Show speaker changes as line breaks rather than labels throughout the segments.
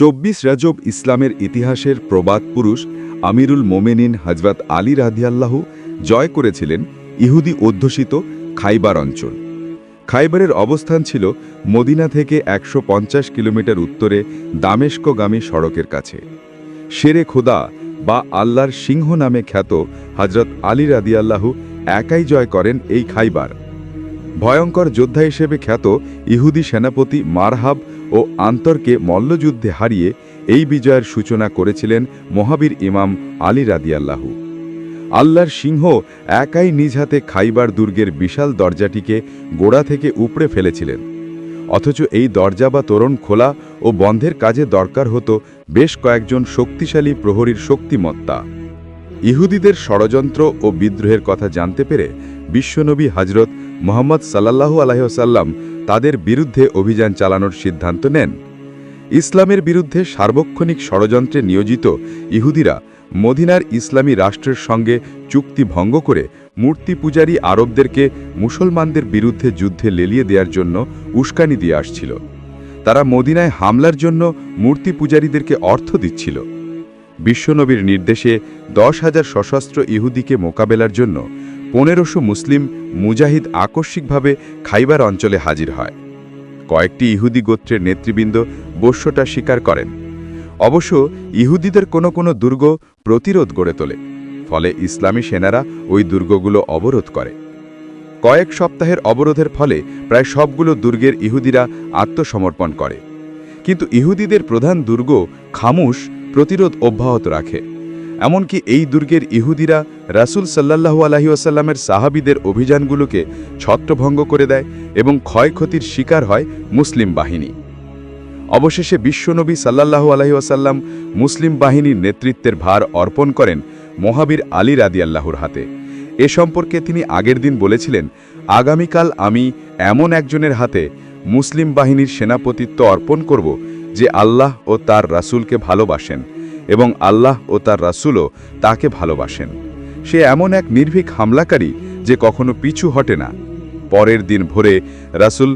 চব্বিশ রাজব ইসলামের ইতিহাসের প্রবাদ পুরুষ আমিরুল মোমেনিন হজরত আলী রাধিয়াল্লাহু জয় করেছিলেন ইহুদি অধ্যুষিত খাইবার অঞ্চল। খাইবারের অবস্থান ছিল মদিনা থেকে একশো পঞ্চাশ কিলোমিটার উত্তরে দামেস্কগামী সড়কের কাছে। শেরে খোদা বা আল্লাহর সিংহ নামে খ্যাত হজরত আলী রাদিয়াল্লাহু একাই জয় করেন এই খাইবার। ভয়ঙ্কর যোদ্ধা হিসেবে খ্যাত ইহুদি সেনাপতি মারহাব ও আন্তরকে মল্লযুদ্ধে হারিয়ে এই বিজয়ের সূচনা করেছিলেন মহাবীর ইমাম আলী রাদিয়াল্লাহু। আল্লাহর সিংহ একাই নিজ হাতে খাইবার দুর্গের বিশাল দরজাটিকে গোড়া থেকে উপড়ে ফেলেছিলেন। অথচ এই দরজা বা তোরণ খোলা ও বন্ধের কাজে দরকার হতো বেশ কয়েকজন শক্তিশালী প্রহরীর শক্তিমত্তা। ইহুদিদের ষড়যন্ত্র ও বিদ্রোহের কথা জানতে পেরে বিশ্বনবী হজরত মোহাম্মদ সাল্লাহু আলহ্লাম তাদের বিরুদ্ধে অভিযান চালানোর সিদ্ধান্ত নেন। ইসলামের বিরুদ্ধে সার্বক্ষণিক ষড়যন্ত্রে নিয়োজিত ইহুদিরা মদিনার ইসলামী রাষ্ট্রের সঙ্গে চুক্তি ভঙ্গ করে মূর্তি পূজারী আরবদেরকে মুসলমানদের বিরুদ্ধে যুদ্ধে লেলিয়ে দেওয়ার জন্য উস্কানি দিয়ে আসছিল। তারা মদিনায় হামলার জন্য মূর্তি পূজারীদেরকে অর্থ দিচ্ছিল। বিশ্বনবীর নির্দেশে দশ হাজার সশস্ত্র ইহুদিকে মোকাবেলার জন্য পনেরোশো মুসলিম মুজাহিদ আকস্মিকভাবে খাইবার অঞ্চলে হাজির হয়। কয়েকটি ইহুদি গোত্রের নেতৃবৃন্দ বস্যটা স্বীকার করেন। অবশ্য ইহুদিদের কোনো কোনো দুর্গ প্রতিরোধ গড়ে তোলে, ফলে ইসলামী সেনারা ওই দুর্গগুলো অবরোধ করে। কয়েক সপ্তাহের অবরোধের ফলে প্রায় সবগুলো দুর্গের ইহুদিরা আত্মসমর্পণ করে। কিন্তু ইহুদিদের প্রধান দুর্গ খামুশ প্রতিরোধ অব্যাহত রাখে। এমনকি এই দুর্গের ইহুদিরা রাসুল সাল্লাহু আলহি আসাল্লামের সাহাবিদের অভিযানগুলোকে ছত্রভঙ্গ করে দেয় এবং ক্ষয়ক্ষতির শিকার হয় মুসলিম বাহিনী। অবশেষে বিশ্বনবী সাল্লাহু আলহি আসাল্লাম মুসলিম বাহিনীর নেতৃত্বের ভার অর্পণ করেন মহাবীর আলী রাদিয়াল্লাহুর হাতে। এ সম্পর্কে তিনি আগের দিন বলেছিলেন, আগামীকাল আমি এমন একজনের হাতে মুসলিম বাহিনীর সেনাপতিত্ব অর্পণ করব যে আল্লাহ ও তার রাসূলকে ভালোবাসেন। এবং আল্লাহ ও তার রাসূলও তাকে ভালোবাসেন। সে এমন এক নির্ভীক হামলাকারী যে কখনো পিছু হটে না। পরের দিন ভোরে রাসূল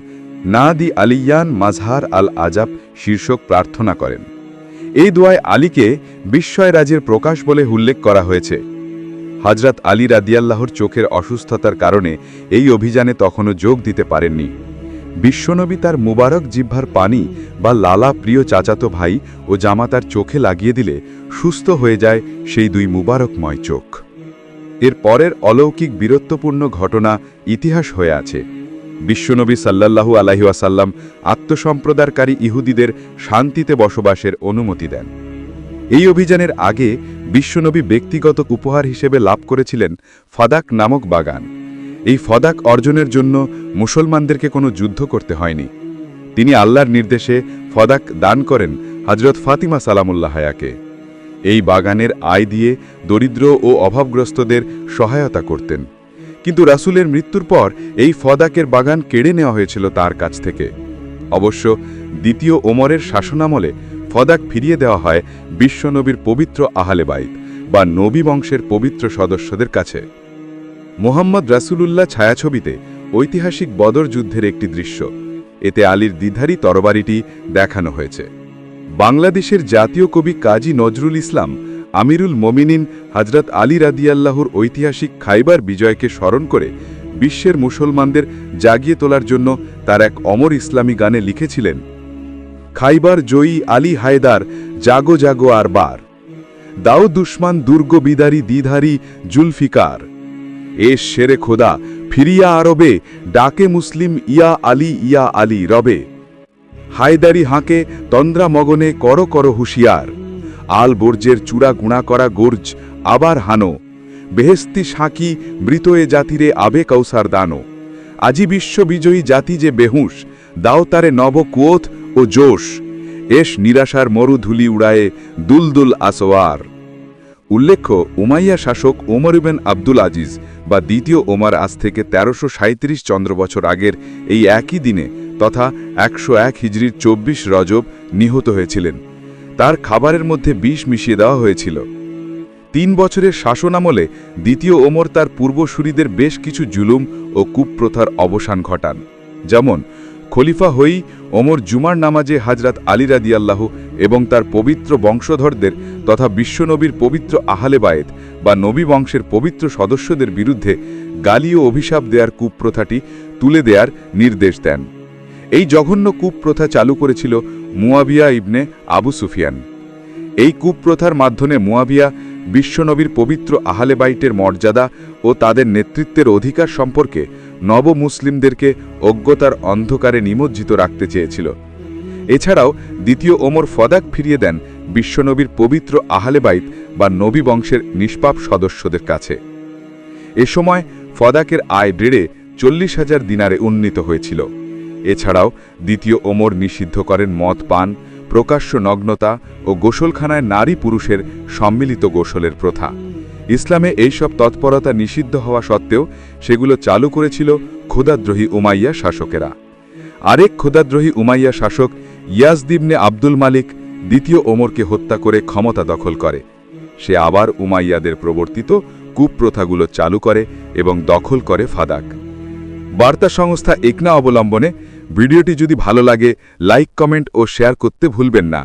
নাদি আলিয়ান মাজহার আল আজাব শীর্ষক প্রার্থনা করেন। এই দোয়ায় আলীকে বিস্ময় রাজের প্রকাশ বলে উল্লেখ করা হয়েছে। হজরত আলী রাদিয়াল্লাহর চোখের অসুস্থতার কারণে এই অভিযানে তখনও যোগ দিতে পারেননি। বিশ্বনবী তার মুবারক জিহ্বার পানি বা লালা প্রিয় চাচাতো ভাই ও জামাতার চোখে লাগিয়ে দিলে সুস্থ হয়ে যায় সেই দুই মুবারকময় চোখ। এর পরের অলৌকিক বীরত্বপূর্ণ ঘটনা ইতিহাস হয়ে আছে। বিশ্বনবী সাল্লাল্লাহু আলাইহাসাল্লাম আত্মসম্প্রদারকারী ইহুদিদের শান্তিতে বসবাসের অনুমতি দেন। এই অভিযানের আগে বিশ্বনবী ব্যক্তিগত উপহার হিসেবে লাভ করেছিলেন ফাদাক নামক বাগান। এই ফদাক অর্জনের জন্য মুসলমানদেরকে কোনো যুদ্ধ করতে হয়নি। তিনি আল্লাহর নির্দেশে ফদাক দান করেন হজরত ফাতিমা সালামুল্লাহায়াকে এই বাগানের আয় দিয়ে দরিদ্র ও অভাবগ্রস্তদের সহায়তা করতেন। কিন্তু রাসূলের মৃত্যুর পর এই ফদাকের বাগান কেড়ে নেওয়া হয়েছিল তার কাছ থেকে। অবশ্য দ্বিতীয় ওমরের শাসনামলে ফদাক ফিরিয়ে দেওয়া হয় বিশ্বনবীর পবিত্র আহলে বাইত বা নবী বংশের পবিত্র সদস্যদের কাছে। মোহাম্মদ রাসুলুল্লাহ ছায়াছবিতে ঐতিহাসিক বদর যুদ্ধের একটি দৃশ্য। এতে আলীর দ্বিধারী তরবারিটি দেখানো হয়েছে। বাংলাদেশের জাতীয় কবি কাজী নজরুল ইসলাম, আমিরুল মমিনিন হজরত আলী রাদিয়াল্লাহুর ঐতিহাসিক খাইবার বিজয়কে স্মরণ করে বিশ্বের মুসলমানদের জাগিয়ে তোলার জন্য তার এক অমর ইসলামী গানে লিখেছিলেন, খাইবার জয়ী আলী হায়দার, জাগো জাগো আর বার। দাও দুশ্মান দুর্গ বিদারি দ্বিধারী জুলফিকার। এ শেরে খোদা, ফিরিয়া আরবে, ডাকে মুসলিম ইয়া আলী ইয়া আলী রবে। হায়দারি হাঁকে, তন্দ্রা মগনে কর কর হুঁশিয়ার। আল বর্জের চূড়া গুণা করা গোর্জ, আবার হানো। বেহেস্তি সাঁকি, মৃত এ জাতিরে আবে কৌসার দানো। আজি বিশ্ব বিজয়ী জাতি যে বেহুশ, দাও তারে নব কুয়োথ ও জোশ। এস নিরাশার মরুধুলি উড়ায়ে দুলদুল আসোয়ার। উল্লেখ্য, উমাইয়া শাসক ওমর ইবেন আব্দুল আজিজ বা দ্বিতীয় ওমর আজ থেকে তেরোশো সাঁত্রিশ চন্দ্র বছর আগের এই একই দিনে তথা একশো এক হিজড়ির চব্বিশ রজব নিহত হয়েছিলেন। তার খাবারের মধ্যে বিষ মিশিয়ে দেওয়া হয়েছিল। তিন বছরের শাসনামলে দ্বিতীয় ওমর তার পূর্বসূরিদের বেশ কিছু জুলুম ও কুপ্রথার অবসান ঘটান। যেমন খলিফা হয়েই ওমর জুমার নামাজে হাজরাত আলী রাদিয়াল্লাহ এবং তার পবিত্র বংশধরদের তথা বিশ্বনবীর পবিত্র আহলে বায়েত বা নবী বংশের পবিত্র সদস্যদের বিরুদ্ধে গালি ও অভিশাপ দেওয়ার কুপ্রথাটি তুলে দেওয়ার নির্দেশ দেন। এই জঘন্য কুপ্রথা চালু করেছিল মুয়াবিয়া ইবনে আবু সুফিয়ান। এই কুপ্রথার মাধ্যমে মুয়াবিয়া বিশ্বনবীর পবিত্র আহলে বাইটের মর্যাদা ও তাদের নেতৃত্বের অধিকার সম্পর্কে নব মুসলিমদেরকে অজ্ঞতার অন্ধকারে নিমজ্জিত রাখতে চেয়েছিল। এছাড়াও দ্বিতীয় ওমর ফদাক ফিরিয়ে দেন বিশ্বনবীর পবিত্র আহলে বাইত বা নবী বংশের নিষ্পাপ সদস্যদের কাছে। এ সময় ফদাকের আয় বেড়ে চল্লিশ হাজার দিনারে উন্নীত হয়েছিল। এছাড়াও দ্বিতীয় ওমর নিষিদ্ধ করেন মদ পান প্রকাশ্য নগ্নতা ও গোসলখানায় নারী পুরুষের সম্মিলিত গোসলের প্রথা। ইসলামে এইসব তৎপরতা নিষিদ্ধ হওয়া সত্ত্বেও সেগুলো চালু করেছিল ক্ষুদাদ্রোহী উমাইয়া শাসকেরা। আরেক ক্ষুদাদ্রোহী উমাইয়া শাসক ইয়াজদিবনে আব্দুল মালিক দ্বিতীয় ওমরকে হত্যা করে ক্ষমতা দখল করে। সে আবার উমাইয়াদের প্রবর্তিত কুপ্রথাগুলো চালু করে এবং দখল করে ফাদাক। বার্তা সংস্থা একনা অবলম্বনে ভিডিওটি যদি ভালো লাগে লাইক কমেন্ট ও শেয়ার করতে ভুলবেন না।